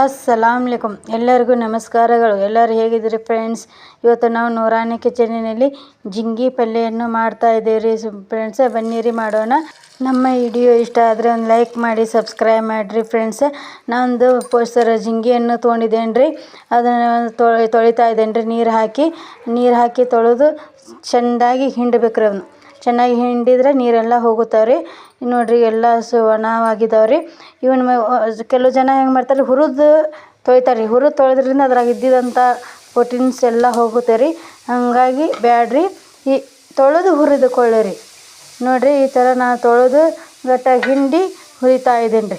ಅಸ್ಸಲಾಮ್ ಅಲೈಕುಮ್ ಎಲ್ಲರಿಗೂ ನಮಸ್ಕಾರಗಳು. ಎಲ್ಲರೂ ಹೇಗಿದ್ದೀರಿ ಫ್ರೆಂಡ್ಸ್? ಇವತ್ತು ನಾವು ನೂರಾನಿ ಕಿಚನಿನಲ್ಲಿ ಜಿಂಗಿ ಪಲ್ಯವನ್ನು ಮಾಡ್ತಾ ಇದ್ದೀವಿ ರೀ ಫ್ರೆಂಡ್ಸ್, ಬನ್ನಿರಿ ಮಾಡೋಣ. ನಮ್ಮ ವಿಡಿಯೋ ಇಷ್ಟ ಆದರೆ ಒಂದು ಲೈಕ್ ಮಾಡಿ, ಸಬ್ಸ್ಕ್ರೈಬ್ ಮಾಡಿರಿ ಫ್ರೆಂಡ್ಸ್. ನಾನೊಂದು ಪೋಸ್ಟರ್ ಜಿಂಗಿಯನ್ನು ತೊಗೊಂಡಿದ್ದೇನೆ ರೀ ಅದನ್ನು ತೊಳಿ, ತೊಳಿತಾ ಇದ್ದೇನೆ ರೀ ನೀರು ಹಾಕಿ ನೀರು ಹಾಕಿ ತೊಳೆದು ಚೆಂದಾಗಿ ಹಿಂಡಬೇಕು ರೀ ಅದನ್ನು ಚೆನ್ನಾಗಿ ಹಿಂಡಿದ್ರೆ ನೀರೆಲ್ಲ ಹೋಗುತ್ತಾವೆ ರೀ. ನೋಡಿರಿ ಎಲ್ಲ ಸು ಒಣವಾಗಿದಾವೆ ರೀ ಕೆಲವು ಜನ ಹೆಂಗೆ ಮಾಡ್ತಾರೆ ಹುರಿದು ತೊಳಿತಾರೆ ರೀ ಹುರಿದು ತೊಳೆದ್ರಿಂದ ಅದ್ರಾಗ ಇದ್ದಿದ್ದಂಥ ಪ್ರೋಟೀನ್ಸ್ ಎಲ್ಲ ಹೋಗುತ್ತೆ ರೀ ಹಾಗಾಗಿ ಬ್ಯಾಡ್ರಿ. ಈ ತೊಳೆದು ಹುರಿದುಕೊಳ್ಳಿರಿ. ನೋಡಿರಿ ಈ ಥರ ನಾನು ತೊಳೆದು ಗಟ್ಟಾಗಿ ಹಿಂಡಿ ಹುರಿತಾ ಇದ್ದೀನಿ ರೀ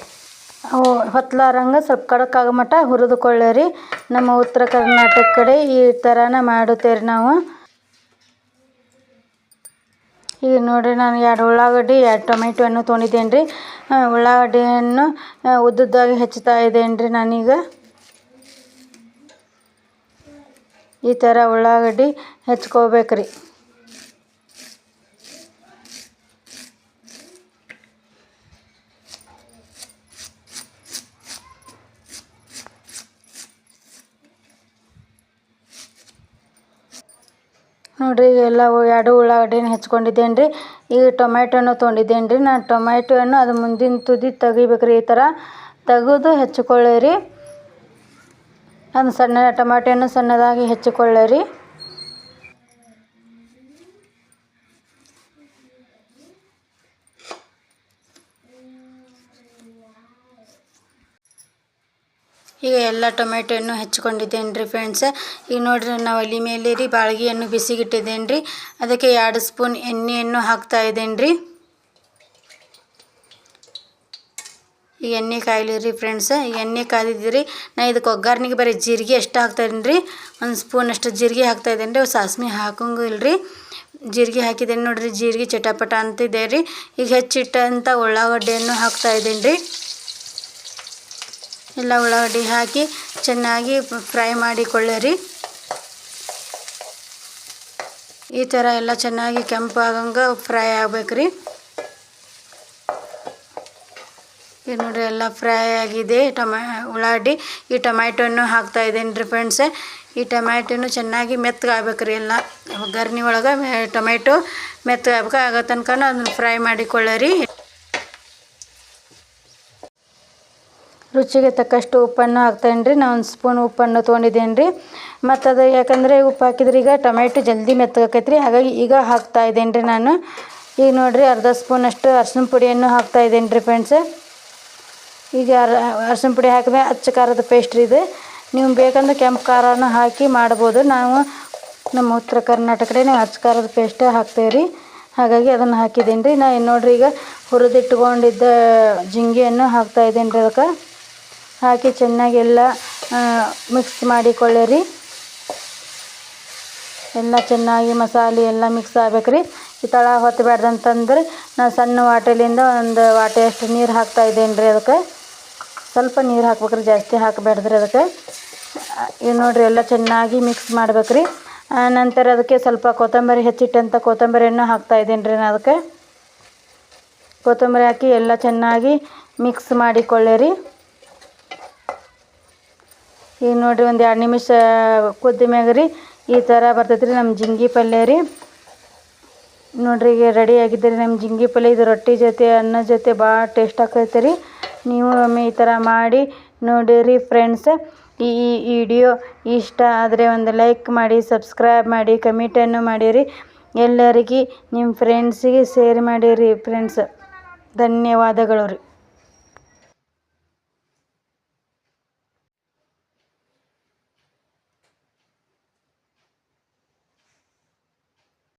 ಅವು ಹೊತ್ತಲಾರಂಗೆ ಸ್ವಲ್ಪ ಖಡಕ್ ಆಗೋ ಮಟ್ಟ ಹುರಿದುಕೊಳ್ಳಿರಿ. ನಮ್ಮ ಉತ್ತರ ಕರ್ನಾಟಕ ಕಡೆ ಈ ಥರನೇ ಮಾಡುತ್ತೇವೆ ನಾವು. ಈಗ ನೋಡಿರಿ ನಾನು ಎರಡು ಉಳ್ಳಾಗಡ್ಡಿ, ಎರಡು ಟೊಮೆಟೊ ಹಣ್ಣು ತೊಗೊಂಡಿದ್ದೇನೆ ರೀ ಉಳ್ಳಾಗಡ್ಡಿಯನ್ನು ಉದ್ದುದ್ದಾಗಿ ಹೆಚ್ಚುತ್ತಾ ಇದ್ದೇನೆ ರೀ ನಾನೀಗ. ಈ ಥರ ಉಳ್ಳಾಗಡ್ಡಿ ಹೆಚ್ಕೋಬೇಕು ರೀ ನೋಡಿರಿ ಎಲ್ಲ ಎರಡು ಉಳ್ಳಾಗಡ್ಡಿನ ಹೆಚ್ಕೊಂಡಿದ್ದೇನೆ ರೀ ಈಗ ಟೊಮೆಟೊ ತೊಗೊಂಡಿದ್ದೇನೆ ರೀ ನಾನು ಟೊಮ್ಯಾಟೊ ಅದು ಮುಂದಿನ ತುದಿ ತೆಗಿಬೇಕು ರೀ ಈ ಥರ. ತೆಗೆದು ಹೆಚ್ಚಿಕೊಳ್ಳಿರಿ ಅದು ಸಣ್ಣ ಹಣ್ಣು ಸಣ್ಣದಾಗಿ ಹೆಚ್ಚಿಕೊಳ್ಳಿರಿ ಈಗ ಎಲ್ಲ ಟೊಮೆಟೊ ಹೆಚ್ಕೊಂಡಿದ್ದೇನೆ ರೀ ಫ್ರೆಂಡ್ಸ್ ಈಗ ನೋಡಿರಿ, ನಾವು ಒಲೆ ಮೇಲೆ ರೀ ಬಾಳ್ಗಿಯನ್ನು ಬಿಸಿಗಿಟ್ಟಿದ್ದೇನೆ ರೀ ಅದಕ್ಕೆ ಎರಡು ಸ್ಪೂನ್ ಎಣ್ಣೆಯನ್ನು ಹಾಕ್ತಾ ಇದ್ದೇನೆ ರೀ ಈ ಎಣ್ಣೆ ಕಾಯಲಿರಿ ರೀ ಫ್ರೆಂಡ್ಸ್ ಈಗ ಎಣ್ಣೆ ಕಾದಿದ್ದೀರಿ ನಾ ಇದಕ್ಕೆ ಒಗ್ಗರಣಿಗೆ ಬರೀ ಜೀರಿಗೆ ಎಷ್ಟು ಹಾಕ್ತಾಯಿದ್ದೀನಿ ರೀ ಒಂದು ಸ್ಪೂನ್ ಅಷ್ಟು ಜೀರಿಗೆ ಹಾಕ್ತಾ ಇದ್ದೇನೆ ರೀ ಸಾಸ್ಮೆ ಹಾಕಂಗಿಲ್ಲ ರೀ ಜೀರಿಗೆ ಹಾಕಿದ್ದೇನೆ ನೋಡಿರಿ, ಜೀರಿಗೆ ಚಟಪಟ ಅಂತಿದೆ ರೀ. ಈಗ ಹೆಚ್ಚಿಟ್ಟಂಥ ಉಳ್ಳಾಗಡ್ಡೆಯನ್ನು ಹಾಕ್ತಾ ಇದ್ದೀನಿ ರೀ ಎಲ್ಲ ಉಳ್ಳಾಗಡ್ಡಿ ಹಾಕಿ ಚೆನ್ನಾಗಿ ಫ್ರೈ ಮಾಡಿಕೊಳ್ಳಿರಿ. ಈ ಥರ ಎಲ್ಲ ಚೆನ್ನಾಗಿ ಕೆಂಪು ಆಗಂಗೆ ಫ್ರೈ ಆಗ್ಬೇಕು ರೀ ಈಗ ನೋಡಿರಿ, ಎಲ್ಲ ಫ್ರೈ ಆಗಿದೆ. ಟೊಮಾ, ಉಳ್ಳಾಗಡ್ಡಿ, ಈ ಟೊಮ್ಯಾಟೊನು ಹಾಕ್ತಾ ಇದ್ದೇನೆ ರೀ ಫ್ರೆಂಡ್ಸ್. ಈ ಟೊಮ್ಯಾಟೊನು ಚೆನ್ನಾಗಿ ಮೆತ್ತಗಾಗಬೇಕ್ರಿ ಎಲ್ಲ. ಗರ್ನಿ ಒಳಗೆ ಟೊಮೆಟೊ ಮೆತ್ತಗಾಗ್ಬೇಕು ಆಗೋ ತನಕ ಅದನ್ನು ಫ್ರೈ ಮಾಡಿಕೊಳ್ಳಿರಿ. ರುಚಿಗೆ ತಕ್ಕಷ್ಟು ಉಪ್ಪನ್ನು ಹಾಕ್ತೇನೆ ರೀ. ನಾನು ಒಂದು ಸ್ಪೂನ್ ಉಪ್ಪನ್ನು ತೊಗೊಂಡಿದ್ದೇನೆ ರೀ. ಮತ್ತು ಅದು ಯಾಕಂದರೆ ಉಪ್ಪು ಹಾಕಿದ್ರೆ ಈಗ ಟೊಮೆಟೊ ಜಲ್ದಿ ಮೆತ್ತಗಾಕೈತೆ ರೀ ಹಾಗಾಗಿ ಈಗ ಹಾಕ್ತಾ ಇದ್ದೇನೆ ರೀ ನಾನು. ಈಗ ನೋಡಿರಿ ಅರ್ಧ ಸ್ಪೂನಷ್ಟು ಅರಸಿನ ಪುಡಿಯನ್ನು ಹಾಕ್ತಾ ಇದ್ದೇನೆ ರೀ ಫ್ರೆಂಡ್ಸ್ ಈಗ ಅರಸಿನ ಪುಡಿ ಹಾಕಿದ್ರೆ ಅಚ್ಚ ಖಾರದ ಪೇಸ್ಟ್ ರೀ ಇದು. ನೀವು ಬೇಕಂದ್ರೆ ಕೆಂಪು ಖಾರನೂ ಹಾಕಿ ಮಾಡ್ಬೋದು. ನಾವು ನಮ್ಮ ಉತ್ತರ ಕರ್ನಾಟಕ ನಾವು ಅಚ್ಚ ಖಾರದ ಪೇಸ್ಟ್ ಹಾಕ್ತೇವೆ ರೀ. ಹಾಗಾಗಿ ಅದನ್ನು ಹಾಕಿದ್ದೇನೆ ರೀ. ನಾನು ನೋಡಿರಿ ಈಗ ಹುರಿದಿಟ್ಕೊಂಡಿದ್ದ ಜಿಂಗಿಯನ್ನು ಹಾಕ್ತಾ ಇದ್ದೇನೆ ರೀ ಅದಕ್ಕೆ. ಹಾಕಿ ಚೆನ್ನಾಗಿ ಎಲ್ಲ ಮಿಕ್ಸ್ ಮಾಡಿಕೊಳ್ಳಿರಿ. ಎಲ್ಲ ಚೆನ್ನಾಗಿ ಮಸಾಲೆ ಎಲ್ಲ ಮಿಕ್ಸ್ ಆಗ್ಬೇಕು ರೀ ಈ ತಳ ಹೊತ್ತಬೇಡ್ದು ಅಂತಂದ್ರೆ ನಾನು ಸಣ್ಣ ವಾಟೆಲಿಂದ ಒಂದು ವಾಟೆಯಷ್ಟು ನೀರು ಹಾಕ್ತಾ ಇದ್ದೇನೆ ರೀ ಅದಕ್ಕೆ. ಸ್ವಲ್ಪ ನೀರು ಹಾಕ್ಬೇಕ್ರಿ, ಜಾಸ್ತಿ ಹಾಕಬೇಡ್ದ್ರಿ ಅದಕ್ಕೆ. ಇದು ನೋಡಿರಿ ಎಲ್ಲ ಚೆನ್ನಾಗಿ ಮಿಕ್ಸ್ ಮಾಡ್ಬೇಕು ರೀ ನಂತರ ಅದಕ್ಕೆ ಸ್ವಲ್ಪ ಕೊತ್ತಂಬರಿ ಹೆಚ್ಚಿಟ್ಟಂಥ ಕೊತ್ತಂಬರಿಯನ್ನು ಹಾಕ್ತಾ ಇದ್ದೀನಿ ರೀ ನಾನು ಅದಕ್ಕೆ. ಕೊತ್ತಂಬರಿ ಹಾಕಿ ಎಲ್ಲ ಚೆನ್ನಾಗಿ ಮಿಕ್ಸ್ ಮಾಡಿಕೊಳ್ಳಿರಿ. ಈಗ ನೋಡಿರಿ ಒಂದು ಎರಡು ನಿಮಿಷ ಕುದ್ದ ಮ್ಯಾಗ ರೀ. ಈ ಥರ ಬರ್ತೈತೆ ರೀ ನಮ್ಮ ಜಿಂಗಿ ಪಲ್ಯ ರೀ. ನೋಡ್ರಿ ಈಗ ರೆಡಿ ಆಗಿದ್ದೆ ರೀ ನಮ್ಮ ಜಿಂಗಿ ಪಲ್ಯ. ಇದು ರೊಟ್ಟಿ ಜೊತೆ, ಅನ್ನ ಜೊತೆ ಭಾಳ ಟೇಸ್ಟ್ ಆಕೈತೆ ರೀ. ನೀವು ಒಮ್ಮೆ ಈ ಥರ ಮಾಡಿ ನೋಡಿರಿ ಫ್ರೆಂಡ್ಸ್ ಈ ವಿಡಿಯೋ ಇಷ್ಟ ಆದರೆ ಒಂದು ಲೈಕ್ ಮಾಡಿ ಸಬ್ಸ್ಕ್ರೈಬ್ ಮಾಡಿ ಕಮೆಂಟನ್ನು ಮಾಡಿರಿ. ಎಲ್ಲರಿಗೆ ನಿಮ್ಮ ಫ್ರೆಂಡ್ಸಿಗೆ ಶೇರ್ ಮಾಡಿರಿ ಫ್ರೆಂಡ್ಸ್ ಧನ್ಯವಾದಗಳು ರೀ.